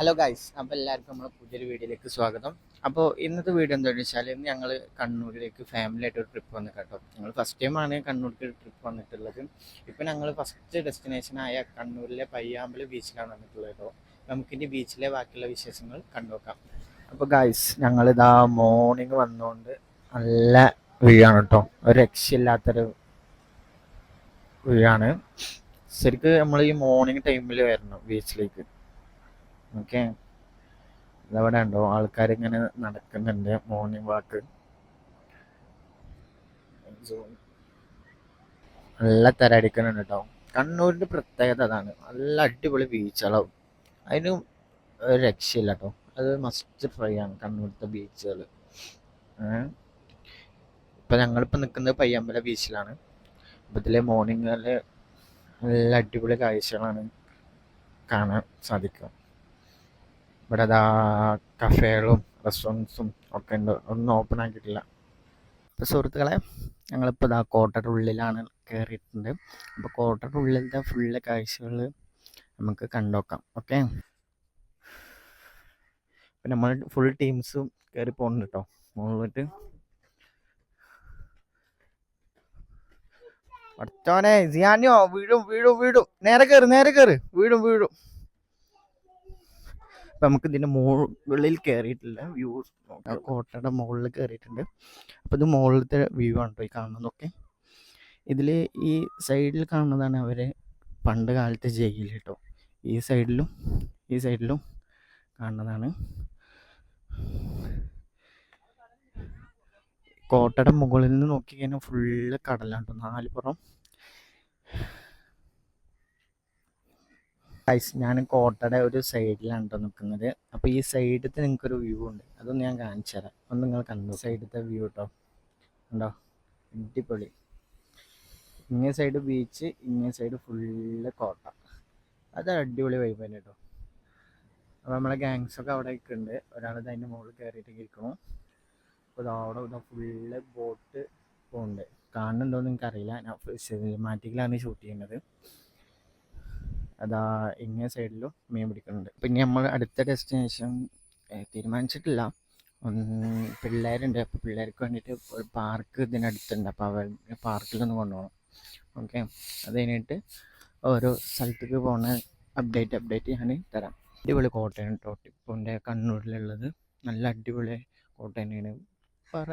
Hello guys അപ്പോൾ എല്ലാവർക്കും നമ്മുടെ പുതിയൊരു വീഡിയോയിലേക്ക് സ്വാഗതം. അപ്പോൾ ഇന്നത്തെ വീഡിയോ എന്താണെന്ന് വെച്ചാൽ ഇന്ന് ഞങ്ങൾ കണ്ണൂരിലേക്ക് ഫാമിലി ആയിട്ട് ഒരു ട്രിപ്പ് വന്നു കേട്ടോ. ഞങ്ങൾ ഫസ്റ്റ് ടൈമാണ് കണ്ണൂർക്ക് ട്രിപ്പ് വന്നിട്ടുള്ളത്. ഇപ്പോൾ ഞങ്ങൾ ഫസ്റ്റ് ഡെസ്റ്റിനേഷനായ കണ്ണൂരിലെ പയ്യാമ്പല ബീച്ചിലാണ് വന്നിട്ടുള്ളത് കേട്ടോ. നമുക്കിനി ബീച്ചിലെ ബാക്കിയുള്ള വിശേഷങ്ങൾ കണ്ടുനോക്കാം അപ്പോൾ ഗൈസ് ഞങ്ങളിതാ മോർണിംഗ് വന്നുകൊണ്ട് നല്ല വ്യൂ കേട്ടോ. ഒരു രക്ഷയില്ലാത്തൊരു വ്യൂ ആണ്. ശരിക്കും നമ്മൾ ഈ മോർണിംഗ് ടൈമിൽ വരണം ബീച്ചിലേക്ക് ഓക്കെ. ഇതവിടെ ഉണ്ടോ? ആൾക്കാർ ഇങ്ങനെ നടക്കുന്നുണ്ട്. Morning walk. നല്ല തരടിക്കുന്നുണ്ട് കേട്ടോ കണ്ണൂരിന്റെ പ്രത്യേകത അതാണ്. നല്ല അടിപൊളി ബീച്ചുകളാവും. അതിന് ഒരു രക്ഷയില്ല കേട്ടോ അത് മസ്റ്റ് ട്രൈ ആണ് കണ്ണൂരത്തെ ബീച്ചുകൾ ഇപ്പം ഞങ്ങളിപ്പോൾ നിൽക്കുന്നത് പയ്യമ്പല ബീച്ചിലാണ്. അപ്പം ഇതിലെ മോർണിംഗിൽ നല്ല അടിപൊളി കാഴ്ചകളാണ് കാണാൻ സാധിക്കുക. ഇവിടെ അതാ കഫേകളും റെസ്റ്റോറൻസും ഒക്കെ ഉണ്ട്. ഒന്നും ഓപ്പൺ ആക്കിയിട്ടില്ല. അപ്പോൾ സുഹൃത്തുക്കളെ ഞങ്ങളിപ്പോൾ ഇതാ കോട്ടയുടെ ഉള്ളിലാണ് കയറിയിട്ടുണ്ട് അപ്പോൾ കോട്ടയുടെ ഉള്ളിലത്തെ ഫുള്ള് കാഴ്ചകൾ നമുക്ക് കണ്ടോക്കാം. ഓക്കെ അപ്പം നമ്മൾ ഫുൾ ടീംസും കയറി പോകുന്നുണ്ട് കേട്ടോ മുകളിലോട്ട്. പഠിച്ചോനെ സിയാനിയോ വീഴും വീഴും വീഴും. നേരെ കയറി നേരെ കയറി വീഴും വീഴും. അപ്പം നമുക്ക് ഇതിന്റെ മുകളിൽ കയറിയിട്ടില്ല വ്യൂ കോട്ടയുടെ മുകളിൽ കയറിയിട്ടുണ്ട് അപ്പോൾ ഇത് മുകളിലത്തെ വ്യൂ ആണ് പോയി കാണുന്നതൊക്കെ ഇതിൽ ഈ സൈഡിൽ കാണുന്നതാണ് അവർ പണ്ട് കാലത്തെ ജയിൽ കേട്ടോ ഈ സൈഡിലും ഈ സൈഡിലും കാണുന്നതാണ്. കോട്ടയുടെ മുകളിൽ നിന്ന് നോക്കി കഴിഞ്ഞാൽ ഫുള്ള് കടലാണ് കേട്ടോ നാല് പുറം. ഗൈസ് ഞാൻ കോട്ടയുടെ ഒരു സൈഡിലാണ് കേട്ടോ നിൽക്കുന്നത് അപ്പോൾ ഈ സൈഡത്തെ നിങ്ങൾക്കൊരു വ്യൂ ഉണ്ട്. അതൊന്ന് ഞാൻ കാണിച്ചു തരാം. ഒന്ന് നിങ്ങൾ കണ്ടു? സൈഡത്തെ വ്യൂ കേട്ടോ ഉണ്ടോ അടിപൊളി. ഇങ്ങേ സൈഡ് ബീച്ച് ഇങ്ങേ സൈഡ് ഫുള്ള് കോട്ട. അത് അടിപൊളി വൈബ് തന്നെ കേട്ടോ അപ്പോൾ നമ്മളെ ഗാങ്സൊക്കെ അവിടെ ഉണ്ട് ഒരാൾ അതിന്റെ മുകളിൽ കയറിയിട്ട് ഇരിക്കണം അപ്പോൾ ഇത് അവിടെ ഇതാ ഫുള്ള് ബോട്ട് പോകുന്നുണ്ട് കാണുന്നുണ്ടോ എന്ന് എനിക്കറിയില്ല ഞാൻ സിനിമാറ്റിക്കിലാണ് ഷൂട്ട് ചെയ്യുന്നത്. അതാ ഇങ്ങേ സൈഡിലും മീൻ പിടിക്കുന്നുണ്ട്. പിന്നെ നമ്മൾ അടുത്ത ഡെസ്റ്റിനേഷൻ തീരുമാനിച്ചിട്ടില്ല. പിള്ളേരുണ്ട്. അപ്പോൾ പിള്ളേർക്ക് വേണ്ടിയിട്ട് ഒരു പാർക്ക് ഇതിനടുത്തുണ്ട്. അപ്പോൾ അവർ പാർക്കിലൊന്ന് കൊണ്ടുപോകണം. ഓക്കെ അത് കഴിഞ്ഞിട്ട് ഓരോ സ്ഥലത്തേക്ക് പോകുന്ന അപ്ഡേറ്റ് അപ്ഡേറ്റ് ഞാൻ തരാം. അടിപൊളി കോട്ടയാണ് കേട്ടോ ടിപ്പുന്റെ കണ്ണൂരിലുള്ളത്. നല്ല അടിപൊളി കോട്ട തന്നെയാണ്. പറ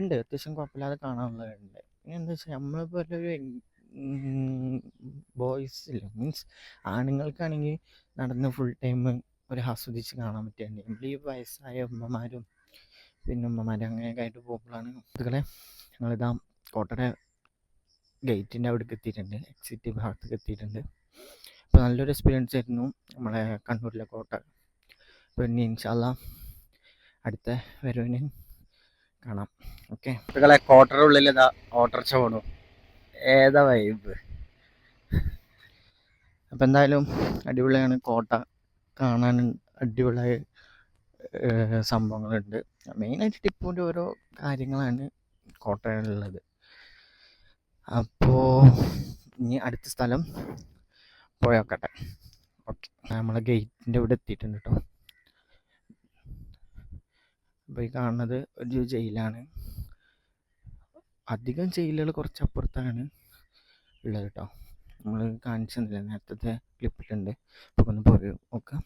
ഉണ്ട്. അത്യാവശ്യം കുഴപ്പമില്ലാതെ കാണാനുള്ളതുണ്ട് പിന്നെ എന്താ വെച്ചാൽ നമ്മളിപ്പോൾ ഒരു ബോയ്സ് ഇല്ല? മീൻസ് ആണുങ്ങൾക്കാണെങ്കിൽ നടന്ന് ഫുൾ ടൈം ഒരു ആസ്വദിച്ച് കാണാൻ പറ്റുന്നുണ്ട് നമ്മൾ ഈ വയസ്സായ ഉമ്മമാരും പിന്നെ ഉമ്മമാരും അങ്ങനെയൊക്കെ ആയിട്ട് പോകുമ്പോഴാണ് കുട്ടികളെ ഞങ്ങളിതാ കോട്ടയുടെ ഗേറ്റിന്റെ അവിടേക്ക് എത്തിയിട്ടുണ്ട്. എക്സിറ്റ് ഭാഗത്തേക്ക് എത്തിയിട്ടുണ്ട്. അപ്പോൾ നല്ലൊരു എക്സ്പീരിയൻസ് ആയിരുന്നു നമ്മളെ കണ്ണൂരിലെ കോട്ട. അപ്പോൾ ഇനി ഇൻഷാല്ല അടുത്ത വരവിന് കാണാം. ഓക്കെ കോട്ടയുടെ ഉള്ളിൽ ഇതാ ഓട്ടർച്ച പോണു. ഏതാ വൈബ് അപ്പം എന്തായാലും അടിപൊളിയാണ്. കോട്ട കാണാൻ അടിപൊളിയായ സംഭവങ്ങളുണ്ട്. മെയിനായിട്ട് ടിപ്പുവിന്റെ ഓരോ കാര്യങ്ങളാണ് കോട്ടയിലുള്ളത്. അപ്പോൾ ഇനി അടുത്ത സ്ഥലം പോയോക്കട്ടെ. ഓക്കെ. നമ്മളെ ഗേറ്റിന്റെ ഇവിടെ എത്തിയിട്ടുണ്ട് കേട്ടോ അപ്പോൾ ഈ കാണുന്നത് ഒരു ജയിലാണ്. അധികം ജയിലുകൾ കുറച്ച് അപ്പുറത്താണ് ഉള്ളത് കേട്ടോ നമ്മൾ കാണിച്ചു തന്നില്ല? നേരത്തെ ക്ലിപ്പിട്ടുണ്ട് അപ്പോൾ ഒന്ന് പോയി നോക്കാം.